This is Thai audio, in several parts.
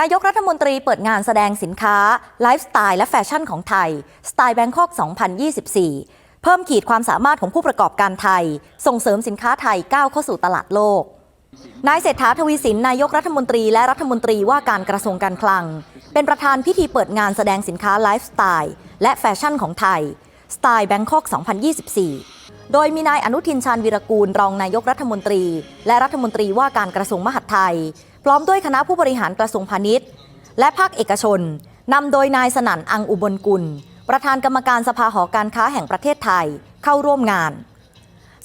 นายกรัฐมนตรีเปิดงานแสดงสินค้า ไลฟ์สไตล์และแฟชั่นของไทย สไตล์แบงคอก 2024 เพิ่มขีดความสามารถของผู้ประกอบการไทย ส่งเสริมสินค้าไทยก้าวเข้าสู่ตลาดโลก นายเศรษฐาทวีสินนายกรัฐมนตรีและรัฐมนตรีว่าการกระทรวงการคลัง เป็นประธานพิธีเปิดงานแสดงสินค้าไลฟ์สไตล์และแฟชั่นของไทย สไตล์แบงคอก2024 โดยมีนายอนุทินชาญวิรกูลรองนายกรัฐมนตรี และรัฐมนตรีว่าการกระทรวงมหาดไทย พร้อมด้วยคณะผู้บริหารกระทรวงพาณิชย์ และภาคเอกชนนำโดยนายสนั่นอังอุบลกุล ประธานกรรมการสภาหอการค้าแห่งประเทศไทยเข้าร่วมงาน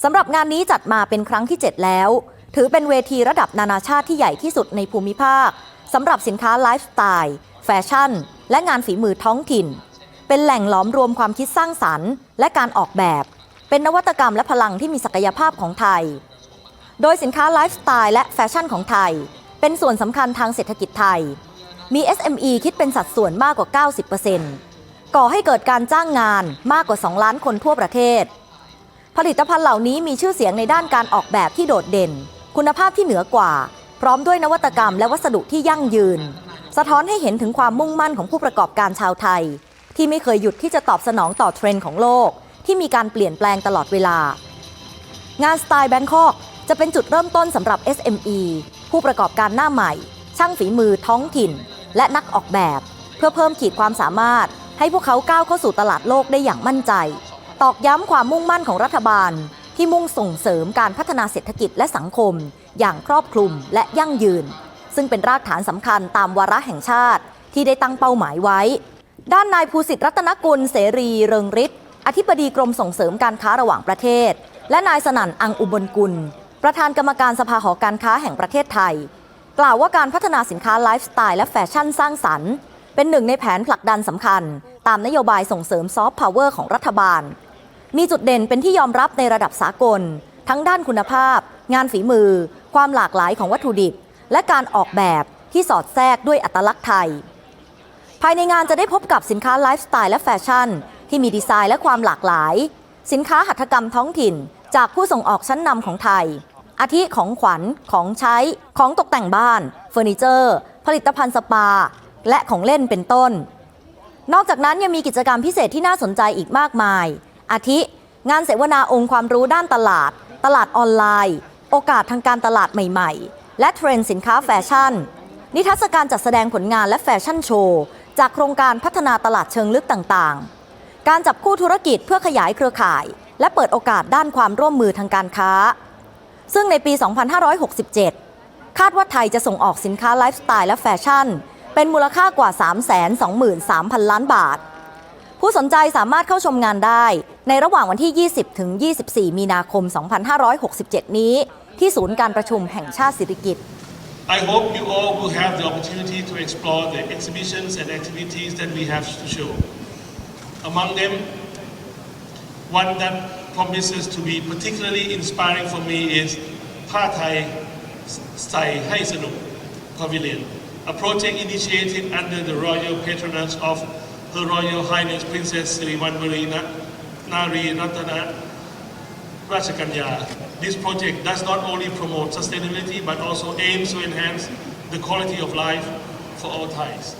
สำหรับงานนี้จัดมาเป็นครั้งที่ 7 แล้ว ถือเป็นเวทีระดับนานาชาติที่ใหญ่ที่สุดในภูมิภาคสำหรับสินค้าไลฟ์สไตล์ แฟชั่น และงานฝีมือท้องถิ่น เป็นแหล่งหลอมรวมความคิดสร้างสรรค์ และการออกแบบ เป็นนวัตกรรมและพลังที่มีศักยภาพของไทย โดยสินค้าไลฟ์สไตล์และแฟชั่นของไทย เป็นส่วนสำคัญทางเศรษฐกิจไทย มี SME คิดเป็นสัดส่วนมากกว่า 90%ก่อให้เกิดการจ้างงานมากกว่า 2 ล้านคนทั่วประเทศ ผลิตภัณฑ์เหล่านี้มีชื่อเสียงในด้านการออกแบบที่โดดเด่น คุณภาพที่เหนือกว่า พร้อมด้วยนวัตกรรมและวัสดุที่ยั่งยืน สะท้อนให้เห็นถึงความมุ่งมั่นของผู้ประกอบการชาวไทย ที่ไม่เคยหยุดที่จะตอบสนองต่อเทรนด์ของโลก ที่มีการเปลี่ยนแปลงตลอดเวลา งานสไตล์แบงคอกจะเป็นจุดเริ่มต้นสำหรับ SME ผู้ประกอบการหน้าใหม่ ช่างฝีมือท้องถิ่น และนักออกแบบ เพื่อเพิ่มขีดความสามารถ ให้พวกเขาก้าวเข้าสู่ตลาดโลกได้อย่างมั่นใจ ตอกย้ำความมุ่งมั่นของรัฐบาล ที่มุ่งส่งเสริมการพัฒนาเศรษฐกิจและสังคม อย่างครอบคลุมและยั่งยืน ซึ่งเป็นรากฐานสำคัญตามวาระแห่งชาติที่ได้ตั้งเป้าหมายไว้ ด้านนายภูสิทธิรัตนกุลเสรีเริงฤทธิ์อธิบดีกรมส่งเสริมการค้าระหว่างประเทศ และนายสนั่นอังอุบลกุล ประธานกรรมการสภาหอการค้าแห่งประเทศไทย กล่าวว่าการพัฒนาสินค้าไลฟ์สไตล์และแฟชั่นสร้างสรรค์เป็นหนึ่งในแผนผลักดันสำคัญ ตามนโยบายส่งเสริมซอฟต์พาวเวอร์ของรัฐบาล มีจุดเด่นเป็นที่ยอมรับในระดับสากล ทั้งด้านคุณภาพ งานฝีมือ ความหลากหลายของวัตถุดิบ และการออกแบบที่สอดแทรกด้วยอัตลักษณ์ไทย ภายในงานจะได้พบกับสินค้าไลฟ์สไตล์และแฟชั่น ที่มีดีไซน์และความหลากหลาย สินค้าหัตถกรรมท้องถิ่น จากผู้ส่งออกชั้นนำของไทย อาทิของขวัญของใช้ของตกแต่งบ้านเฟอร์นิเจอร์ ผลิตภัณฑ์สปา และของเล่นเป็นต้น นอกจากนั้นยังมีกิจกรรมพิเศษที่น่าสนใจอีกมากมาย อาทิ งานเสวนาองค์ความรู้ด้านตลาด ตลาดออนไลน์ โอกาสทางการตลาดใหม่ ๆ และเทรนด์สินค้าแฟชั่น นิทรรศการจัดแสดงผลงานและแฟชั่นโชว์ จากโครงการพัฒนาตลาดเชิงลึกต่างๆ การจับคู่ธุรกิจเพื่อขยายเครือข่าย และเปิดโอกาสด้านความร่วมมือทางการค้า ซึ่งในปี 2567 คาดว่าไทยจะส่งออกสินค้าไลฟ์สไตล์และแฟชั่น เป็นมูลค่ากว่า 323,000 ล้านบาท ผู้สนใจสามารถเข้าชมงานได้ ในระหว่างวันที่ 20 ถึง 24 มีนาคม 2567 นี้ ที่ศูนย์การประชุมแห่งชาติสิริกิติ์ I hope you all will have the opportunity to explore the exhibitions and activities that we have to show. Among them, one that promises to be particularly inspiring for me is Pa Thai Sai Hai Sanuk Pavilion, a project initiated under the royal patronage of Her Royal Highness Princess Sirivanmari Nari Ratana Rashakanya. This project does not only promote sustainability but also aims to enhance the quality of life for all Thais.